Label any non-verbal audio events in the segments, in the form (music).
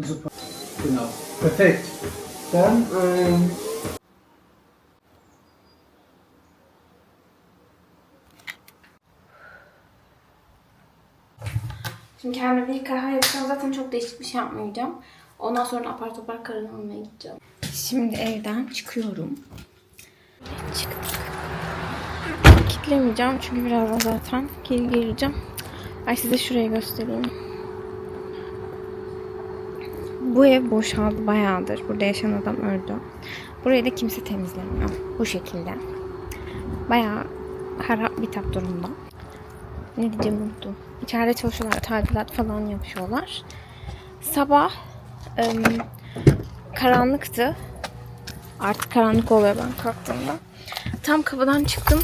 Super. Genau. Perfekt. Dann ähm, Şimdi kendime bir kahve yapacağım. Zaten çok değişik bir şey yapmayacağım. Ondan sonra apar topar karın almaya gideceğim. Şimdi evden çıkıyorum. Çıktık. Kitlemeyeceğim çünkü birazdan zaten geri geleceğim. Ay size şurayı göstereyim. Bu ev boşaldı bayağıdır. Burada yaşayan adam öldü. Burayı da kimse temizlemiyor. Bu şekilde. Bayağı harap bitap durumda. Ne diyeceğimi unuttum. İçeride çalışıyorlar, tadilat falan yapıyorlar. Sabah ım, karanlıktı. Artık karanlık oluyor ben kalktığımda. Tam kapıdan çıktım.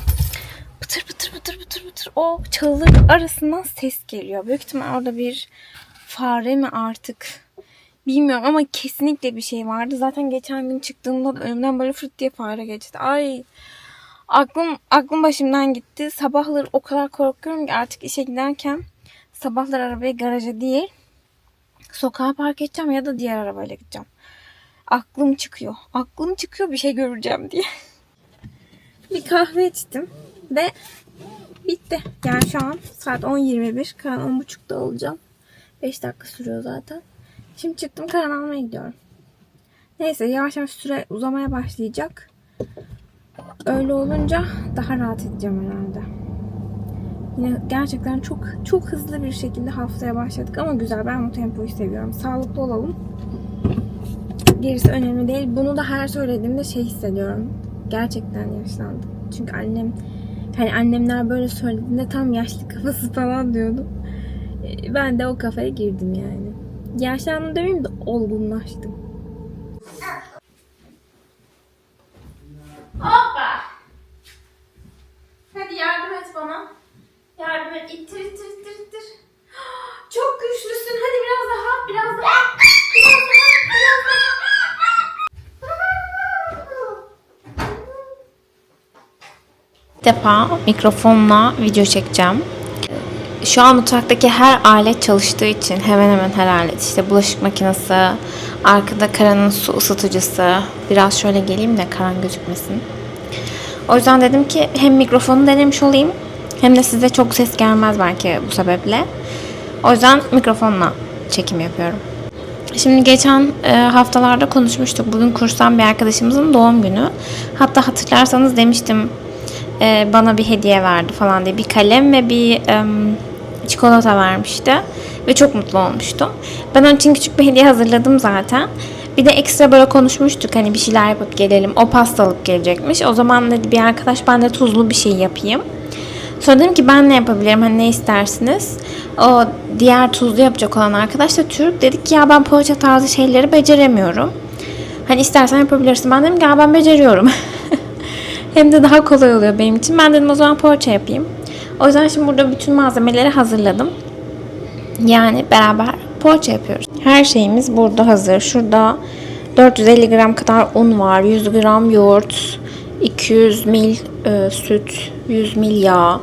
Pıtır pıtır pıtır pıtır pıtır o çalıların arasından ses geliyor. Büyük ihtimal orada bir fare mi artık bilmiyorum ama kesinlikle bir şey vardı. Zaten geçen gün çıktığımda da önümden böyle fırt diye fare geçti. Ay aklım aklım başımdan gitti. Sabahları o kadar korkuyorum ki artık işe giderken sabahlar arabayı garaja değil sokağa park edeceğim ya da diğer arabayla gideceğim. Aklım çıkıyor. Aklım çıkıyor bir şey göreceğim diye. (laughs) bir kahve içtim ve bitti. Yani şu an saat 10.21. Karan 10.30'da olacağım. 5 dakika sürüyor zaten. Şimdi çıktım karan almaya gidiyorum. Neyse yavaş yavaş süre uzamaya başlayacak. Öyle olunca daha rahat edeceğim herhalde. Yine gerçekten çok çok hızlı bir şekilde haftaya başladık ama güzel. Ben bu tempoyu seviyorum. Sağlıklı olalım. Gerisi önemli değil. Bunu da her söylediğimde şey hissediyorum. Gerçekten yaşlandım. Çünkü annem hani annemler böyle söylediğinde tam yaşlı kafası falan diyordum. Ee, Ben de o kafaya girdim yani. Yaşlandım demeyeyim de olgunlaştım. Hoppa! Hadi yardım et bana. Yardım et. İttir ittir ittir ittir. Çok güçlüsün. Hadi biraz daha. Biraz daha. Biraz daha. Biraz daha. İlk defa mikrofonla video çekeceğim. Şu an mutfaktaki her alet çalıştığı için hemen hemen her alet işte bulaşık makinesi, arkada Karan'ın su ısıtıcısı. Biraz şöyle geleyim de Karan gözükmesin. O yüzden dedim ki hem mikrofonu denemiş olayım hem de size çok ses gelmez belki bu sebeple. O yüzden mikrofonla çekim yapıyorum. Şimdi geçen e, haftalarda konuşmuştuk. Bugün kurstan bir arkadaşımızın doğum günü. Hatta hatırlarsanız demiştim e, bana bir hediye verdi falan diye. Bir kalem ve bir em, çikolata vermişti. Ve çok mutlu olmuştum. Ben onun için küçük bir hediye hazırladım zaten. Bir de ekstra böyle konuşmuştuk hani bir şeyler yapıp gelelim. O pasta alıp gelecekmiş. O zaman dedi bir arkadaş ben de tuzlu bir şey yapayım. Sonra dedim ki ben ne yapabilirim hani ne istersiniz? O diğer tuzlu yapacak olan arkadaş da Türk. Dedik ki ya ben poğaça tarzı şeyleri beceremiyorum. Hani istersen yapabilirsin. Ben dedim ki ya ben beceriyorum. (laughs) Hem de daha kolay oluyor benim için. Ben dedim o zaman poğaça yapayım. O yüzden şimdi burada bütün malzemeleri hazırladım. Yani beraber poğaça yapıyoruz. Her şeyimiz burada hazır. Şurada 450 gram kadar un var. 100 gram yoğurt, 200 mil e, süt, 100 mil yağ.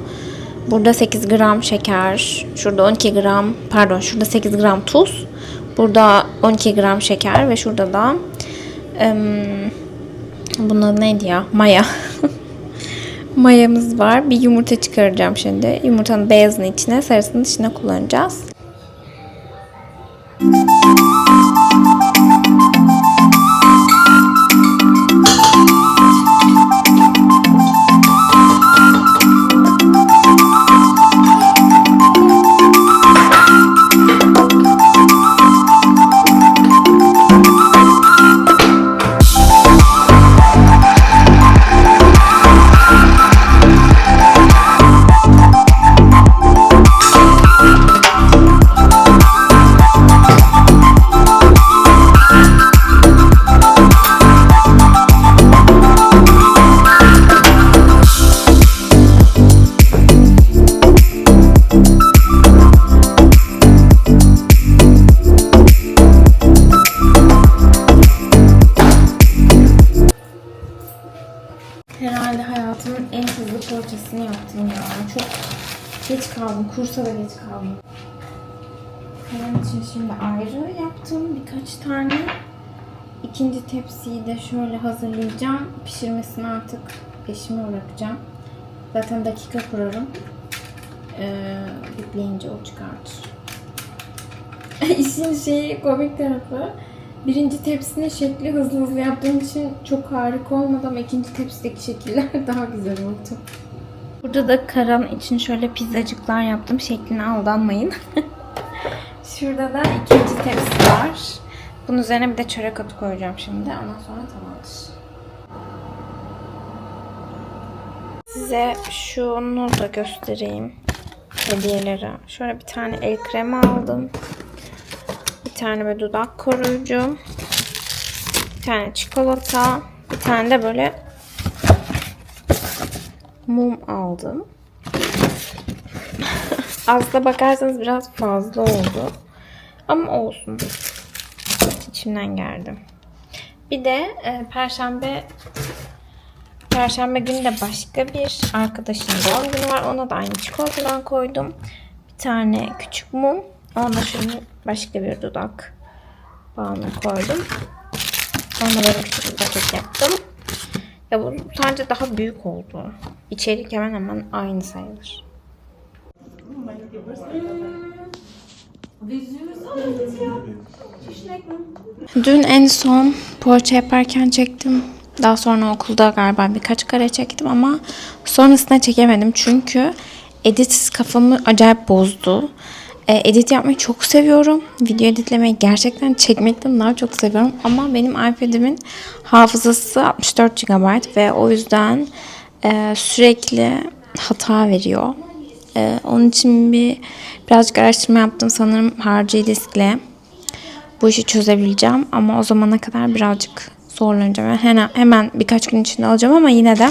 Burada 8 gram şeker. Şurada 12 gram, pardon şurada 8 gram tuz. Burada 12 gram şeker ve şurada da em, bunun adı neydi ya? Maya. (laughs) Mayamız var. Bir yumurta çıkaracağım şimdi. Yumurtanın beyazını içine, sarısını dışına kullanacağız. Kursa da geç kaldım. Karan için şimdi ayrı yaptım birkaç tane. İkinci tepsiyi de şöyle hazırlayacağım. Pişirmesini artık peşime bırakacağım. Zaten dakika kurarım. Ee, bitleyince o çıkartır. (laughs) İşin şeyi komik tarafı birinci tepsinin şekli hızlı hızlı yaptığım için çok harika olmadı ama ikinci tepsideki şekiller (laughs) daha güzel oldu. Burada da Karan için şöyle pizzacıklar yaptım. Şekline aldanmayın. (laughs) Şurada da ikinci tepsi var. Bunun üzerine bir de çörek otu koyacağım şimdi. Ondan sonra tamamdır. Size şunu da göstereyim. Hediyeleri. Şöyle bir tane el kremi aldım. Bir tane böyle dudak koruyucu. Bir tane çikolata. Bir tane de böyle mum aldım. Aslına bakarsanız biraz fazla oldu. Ama olsun. İçimden geldi. Bir de e, perşembe Perşembe günü de başka bir arkadaşın doğum günü var. Ona da aynı çikolatadan koydum. Bir tane küçük mum. Ona şöyle başka bir dudak bağını koydum. Sonra böyle küçük bir paket yaptım. Ya bu sadece daha büyük oldu. İçerik hemen hemen aynı sayılır. Dün en son poğaça yaparken çektim. Daha sonra okulda galiba birkaç kare çektim ama sonrasında çekemedim çünkü edit kafamı acayip bozdu. E, edit yapmayı çok seviyorum. Video editlemeyi gerçekten çekmekten daha çok seviyorum. Ama benim iPad'imin hafızası 64 GB ve o yüzden e, sürekli hata veriyor. E, onun için bir birazcık araştırma yaptım. Sanırım harcı diskle bu işi çözebileceğim. Ama o zamana kadar birazcık zorlanacağım. Yani hemen, hemen birkaç gün içinde alacağım ama yine de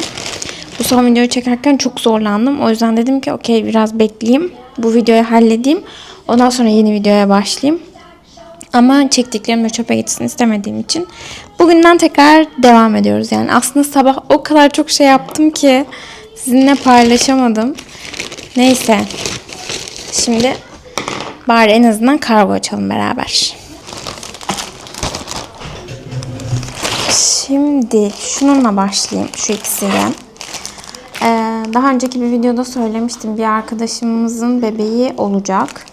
bu son videoyu çekerken çok zorlandım. O yüzden dedim ki okey biraz bekleyeyim. Bu videoyu halledeyim. Ondan sonra yeni videoya başlayayım. Ama çektiklerim de çöpe gitsin istemediğim için. Bugünden tekrar devam ediyoruz. Yani aslında sabah o kadar çok şey yaptım ki sizinle paylaşamadım. Neyse. Şimdi bari en azından kargo açalım beraber. Şimdi şununla başlayayım. Şu ikisiyle. Ee, daha önceki bir videoda söylemiştim. Bir arkadaşımızın bebeği olacak.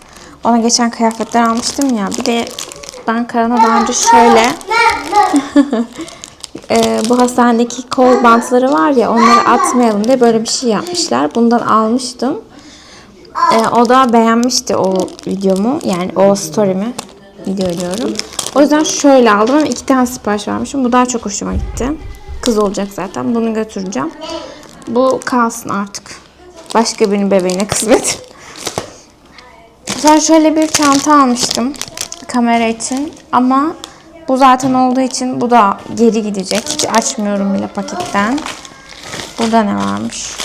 Ona geçen kıyafetler almıştım ya. Bir de ben Karan'a daha önce şöyle (laughs) e, bu hastanedeki kol bantları var ya onları atmayalım diye böyle bir şey yapmışlar. Bundan almıştım. E, o da beğenmişti o videomu. Yani o story'mi. Video diyorum. O yüzden şöyle aldım ama iki tane sipariş vermişim. Bu daha çok hoşuma gitti. Kız olacak zaten. Bunu götüreceğim. Bu kalsın artık. Başka birinin bebeğine kısmet. Sonra şöyle bir çanta almıştım. Kamera için. Ama bu zaten olduğu için bu da geri gidecek. Hiç açmıyorum bile paketten. Burada ne varmış?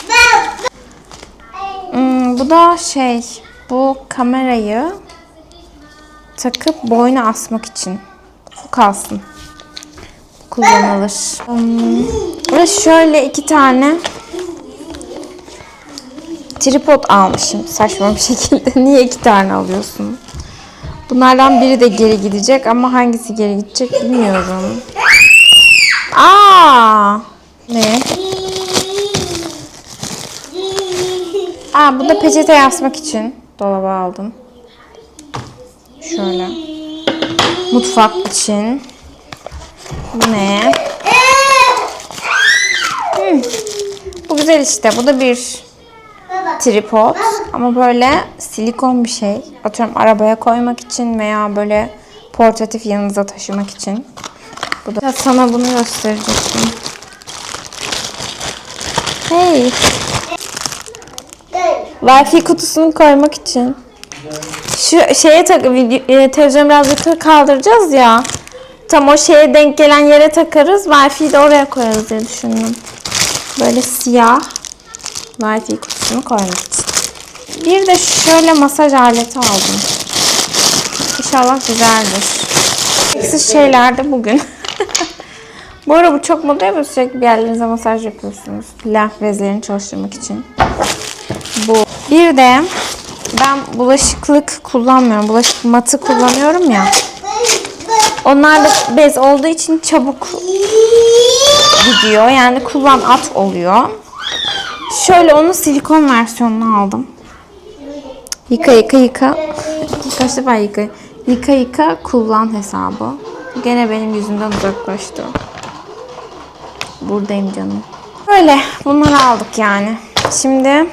Hmm, bu da şey. Bu kamerayı takıp boyuna asmak için. Bu kalsın. Kullanılır. Hmm, Ve şöyle iki tane tripod almışım saçma bir şekilde. (laughs) Niye iki tane alıyorsun? Bunlardan biri de geri gidecek ama hangisi geri gidecek bilmiyorum. Aa! Ne? Aa bu da peçete asmak için dolaba aldım. Şöyle. Mutfak için. Bu ne? Hmm. Bu güzel işte. Bu da bir tripod. Ama böyle silikon bir şey. Atıyorum arabaya koymak için veya böyle portatif yanınıza taşımak için. Bu da sana bunu gösterecektim. Hey. Wi-Fi kutusunu koymak için. Şu şeye tak e, televizyonu biraz yukarı kaldıracağız ya. Tam o şeye denk gelen yere takarız. Wi-Fi'yi de oraya koyarız diye düşündüm. Böyle siyah Wi-Fi kutusunu koymak. Bir de şöyle masaj aleti aldım. İnşallah güzeldir. Eksiz şeyler de bugün. (laughs) bu ara bu çok moda ya sürekli bir yerlerinize masaj yapıyorsunuz. Lenf bezlerini çalıştırmak için. Bu. Bir de ben bulaşıklık kullanmıyorum. Bulaşık matı kullanıyorum ya. Onlar da bez olduğu için çabuk gidiyor. Yani kullan at oluyor. Şöyle onun silikon versiyonunu aldım. Yıka yıka yıka. Kaç defa yıka. Yıka yıka kullan hesabı. Gene benim yüzümden uzaklaştı. Buradayım canım. Böyle bunları aldık yani. Şimdi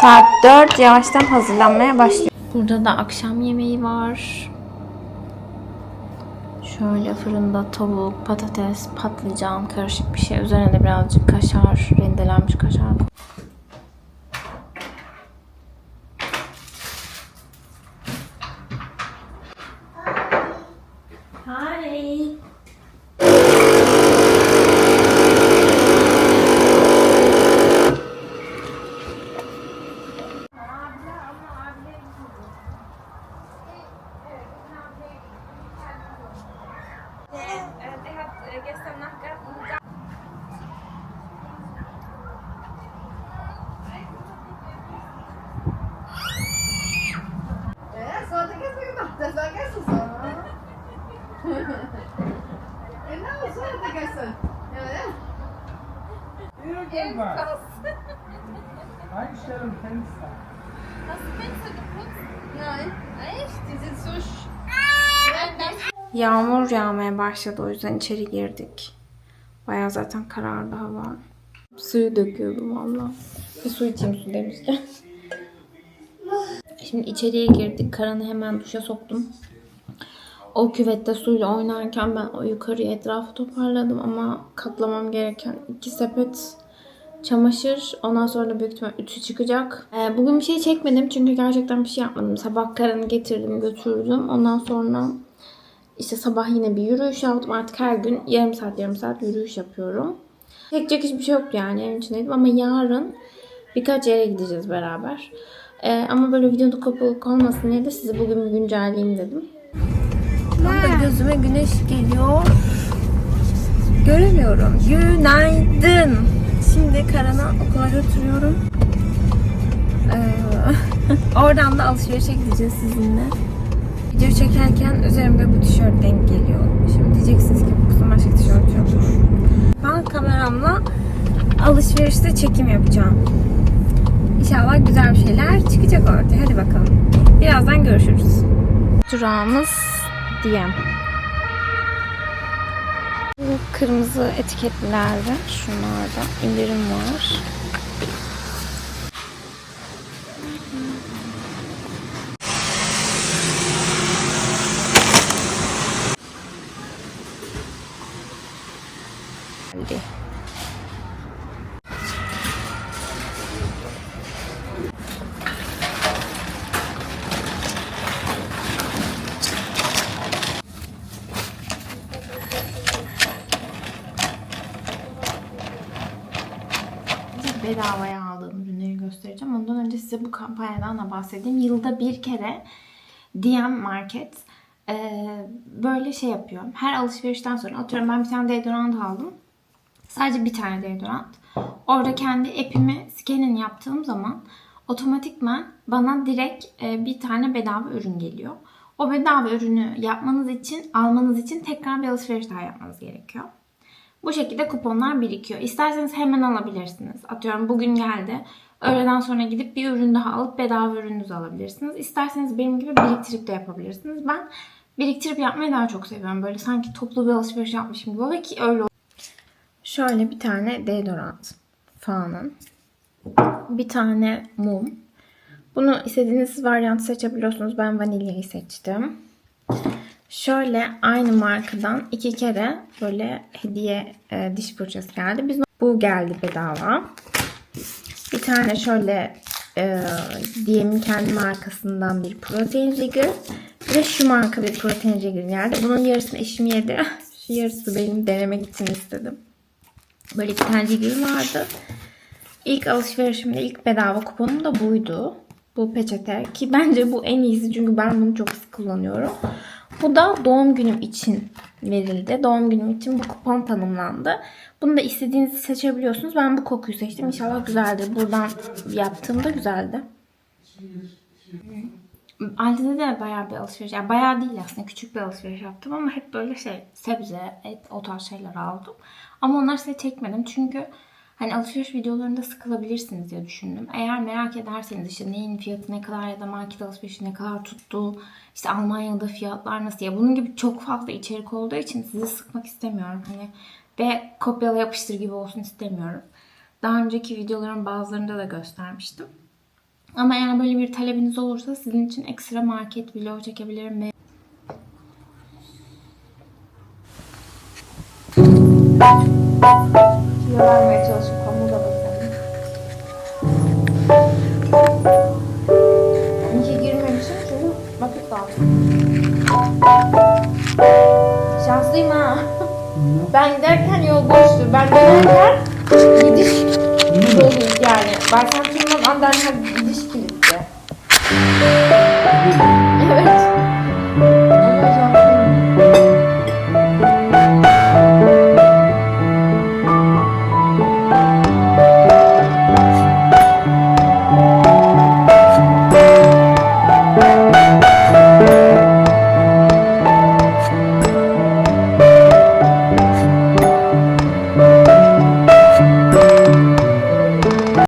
saat 4 yavaştan hazırlanmaya başlıyor. Burada da akşam yemeği var. Şöyle fırında tavuk, patates, patlıcan karışık bir şey. Üzerine de birazcık kaşar, rendelenmiş kaşar. Hi. So hat er gestern. Ja, ja. Irgendwas. Einstellung Fenster. Nein. Echt? Die sind so sch... Yağmur yağmaya başladı o yüzden içeri girdik. Baya zaten karardı hava. Suyu döküyordum valla. Bir su içeyim su demişken. Şimdi içeriye girdik. Karan'ı hemen duşa soktum. O küvette suyla oynarken ben o yukarıya etrafı toparladım ama katlamam gereken iki sepet çamaşır. Ondan sonra da büyük ihtimal ütü çıkacak. Ee, bugün bir şey çekmedim çünkü gerçekten bir şey yapmadım. Sabah Karan'ı getirdim götürdüm. Ondan sonra işte sabah yine bir yürüyüş yaptım. Artık her gün yarım saat yarım saat yürüyüş yapıyorum. Çekecek hiçbir şey yoktu yani evin içindeydim ama yarın birkaç yere gideceğiz beraber. Ee, ama böyle videoda kopuluk olmasın diye de sizi bugün güncelleyeyim dedim. Tam da gözüme güneş geliyor. Göremiyorum. Günaydın. Şimdi Karan'ı okula götürüyorum. Ee, (laughs) oradan da alışverişe gideceğiz sizinle. Video çekerken üzerimde bu tişört denk geliyor. Şimdi diyeceksiniz ki bu kızın başka tişört yok. Ben kameramla alışverişte çekim yapacağım. İnşallah güzel bir şeyler çıkacak ortaya. Hadi bakalım. Birazdan görüşürüz. Durağımız DM. Bu kırmızı etiketlerde şunlarda indirim var. Bedavaya aldığım ürünleri göstereceğim. Ondan önce size bu kampanyadan da bahsedeyim. Yılda bir kere DM Market eee, böyle şey yapıyor. Her alışverişten sonra atıyorum ben bir tane deodorant aldım. Sadece bir tane deodorant. Orada kendi app'imi scanin yaptığım zaman otomatikman bana direkt e, bir tane bedava ürün geliyor. O bedava ürünü yapmanız için, almanız için tekrar bir alışveriş daha yapmanız gerekiyor. Bu şekilde kuponlar birikiyor. İsterseniz hemen alabilirsiniz. Atıyorum bugün geldi. Öğleden sonra gidip bir ürün daha alıp bedava ürününüzü alabilirsiniz. İsterseniz benim gibi biriktirip de yapabilirsiniz. Ben biriktirip yapmayı daha çok seviyorum. Böyle sanki toplu bir alışveriş yapmışım gibi oluyor ki öyle Şöyle bir tane deodorant fanın. Bir tane mum. Bunu istediğiniz varyant seçebiliyorsunuz. Ben vanilyayı seçtim. Şöyle aynı markadan iki kere böyle hediye e, diş fırçası geldi. Biz bu geldi bedava. Bir tane şöyle e, Diem'in kendi markasından bir protein jigger. Bir de şu marka bir protein jigger geldi. Bunun yarısını eşim yedi. (laughs) Şu yarısı benim denemek için istedim. Böyle bir tane jigger vardı. İlk alışverişimde ilk bedava kuponum da buydu. Bu peçete ki bence bu en iyisi çünkü ben bunu çok sık kullanıyorum. Bu da doğum günüm için verildi. Doğum günüm için bu kupon tanımlandı. Bunu da istediğinizi seçebiliyorsunuz. Ben bu kokuyu seçtim. İnşallah güzeldir. Buradan yaptığımda güzeldi. Aldi'de de bayağı bir alışveriş, yani bayağı değil aslında küçük bir alışveriş yaptım ama hep böyle şey sebze, et, o tarz şeyler aldım. Ama onları size çekmedim çünkü hani alışveriş videolarında sıkılabilirsiniz diye düşündüm. Eğer merak ederseniz işte neyin fiyatı ne kadar ya da market alışverişi ne kadar tuttu, işte Almanya'da fiyatlar nasıl ya bunun gibi çok fazla içerik olduğu için sizi sıkmak istemiyorum. Hani ve kopyala yapıştır gibi olsun istemiyorum. Daha önceki videoların bazılarında da göstermiştim. Ama eğer böyle bir talebiniz olursa sizin için ekstra market vlog çekebilirim ve Kilo vermeye çalışıp hamur da bakalım. İyi ki girmemişim çünkü vakit dağıttım. Şanslıyım ha. Ben giderken yol boştu. Ben dönerken gidiş dolu yani. Ben sen tüm Anderna gidiş kilitli.